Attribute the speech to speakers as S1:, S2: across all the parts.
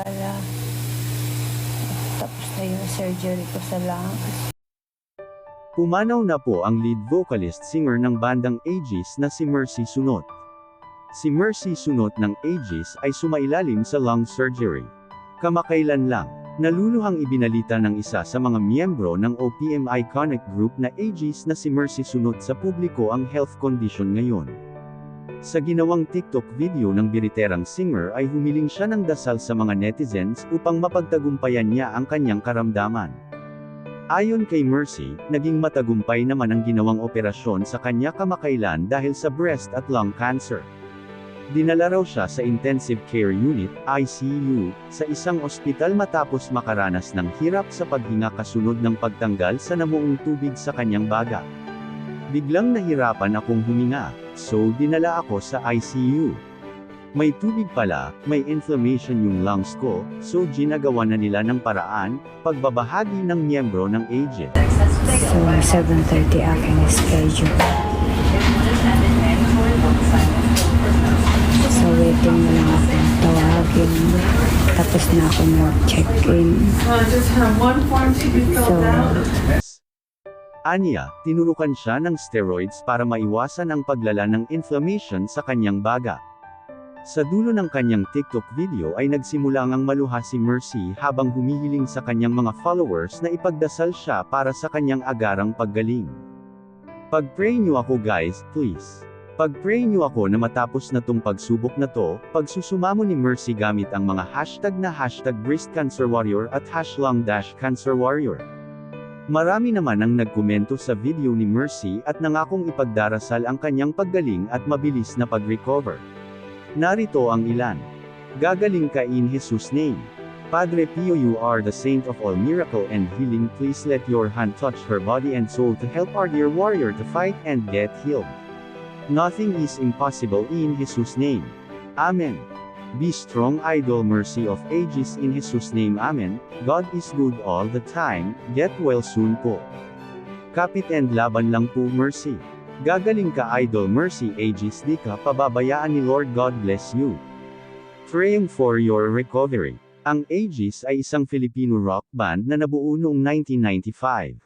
S1: Wala. Tapos na yung surgery ko sa lungs.
S2: Pumanaw na po ang lead vocalist singer ng bandang Aegis na si Mercy Sunot. Si Mercy Sunot ng Aegis ay sumailalim sa lung surgery. Kamakailan lang, naluluhang ibinalita ng isa sa mga miyembro ng OPM iconic group na Aegis na si Mercy Sunot sa publiko ang health condition ngayon. Sa ginawang TikTok video ng biriterang singer ay humiling siya ng dasal sa mga netizens upang mapagtagumpayan niya ang kanyang karamdaman. Ayon kay Mercy, naging matagumpay naman ang ginawang operasyon sa kanya kamakailan dahil sa breast at lung cancer. Dinala raw siya sa Intensive Care Unit, ICU, sa isang ospital matapos makaranas ng hirap sa paghinga kasunod ng pagtanggal sa namuong tubig sa kanyang baga. Biglang nahirapan akong huminga, so dinala ako sa ICU. May tubig pala, may inflammation yung lungs ko, so ginagawa na nila ng paraan, pagbabahagi ng miyembro ng agent.
S1: So, 7.30 aking schedule. So, waiting na lang ako tawagin. Tapos na ako nag-check-in.
S3: Uh, just have one form to be
S1: So,
S3: filled out.
S2: Anya, tinurukan siya ng steroids para maiwasan ang paglala ng inflammation sa kanyang baga. Sa dulo ng kanyang TikTok video ay nagsimula ngang maluha si Mercy habang humihiling sa kanyang mga followers na ipagdasal siya para sa kanyang agarang paggaling. Pag-pray niyo ako guys, please. Pag-pray niyo ako na matapos na tong pagsubok na to, pagsusumamo ni Mercy gamit ang mga hashtag na hashtag breast cancer warrior at hashlong dash cancer warrior. Marami naman ang nagkomento sa video ni Mercy at nangakong ipagdarasal ang kanyang paggaling at mabilis na pag-recover. Narito ang ilan. Gagaling ka in Jesus' name. Padre Pio you are the saint of all miracle and healing please let your hand touch her body and soul to help our dear warrior to fight and get healed. Nothing is impossible in Jesus' name. Amen. Be strong idol mercy of ages in Jesus' name Amen. God is good all the time, get well soon po. Kapit and laban lang po mercy. Gagaling ka idol mercy ages di ka pababayaan ni Lord God bless you. Praying for your recovery. Ang Aegis ay isang Filipino rock band na nabuo noong 1995.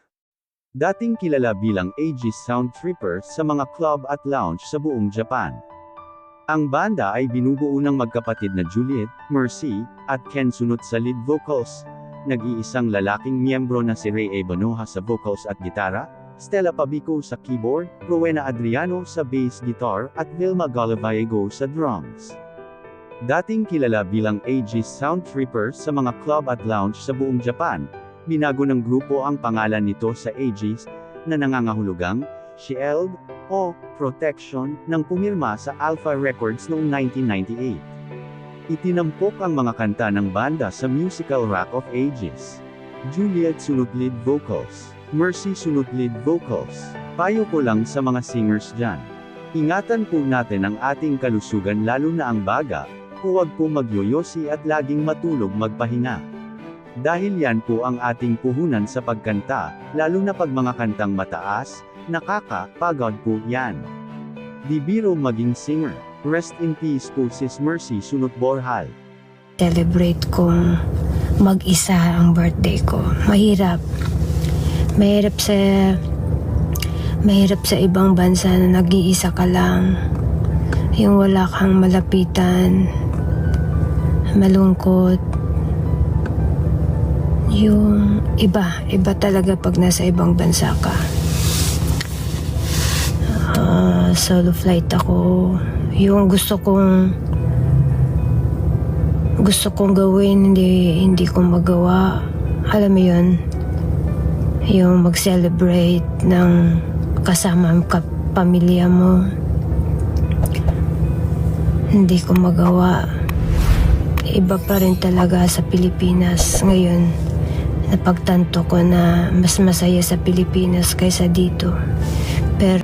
S2: Dating kilala bilang Aegis Sound Trippers sa mga club at lounge sa buong Japan. Ang banda ay binubuo ng magkapatid na Juliet, Mercy, at Ken Sunot sa lead vocals, nag-iisang lalaking miyembro na si Ray Ebanoha sa vocals at gitara, Stella Pabico sa keyboard, Rowena Adriano sa bass guitar, at Vilma Galavaego sa drums. Dating kilala bilang Aegis Sound Trippers sa mga club at lounge sa buong Japan, binago ng grupo ang pangalan nito sa Aegis, na nangangahulugang, Shield, o Protection, nang pumirma sa Alpha Records noong 1998. Itinampok ang mga kanta ng banda sa musical Rock of Ages. Juliet sunod lead vocals. Mercy sunod lead vocals. Payo ko lang sa mga singers dyan. Ingatan po natin ang ating kalusugan lalo na ang baga, huwag po magyoyosi at laging matulog magpahinga. Dahil yan po ang ating puhunan sa pagkanta, lalo na pag mga kantang mataas, nakaka-pagod po yan. Di biro maging singer. Rest in peace po sis Mercy Sunot Borhal.
S1: celebrate kong mag-isa ang birthday ko. Mahirap. Mahirap sa mahirap sa ibang bansa na nag-iisa ka lang. Yung wala kang malapitan. Malungkot. Yung iba, iba talaga pag nasa ibang bansa ka. Ah, solo flight ako. Yung gusto kong gusto kong gawin, hindi, hindi ko magawa. Alam mo yun, yung mag-celebrate ng kasama ang pamilya mo. Hindi ko magawa. Iba pa rin talaga sa Pilipinas ngayon. Napagtanto ko na mas masaya sa Pilipinas kaysa dito. Pero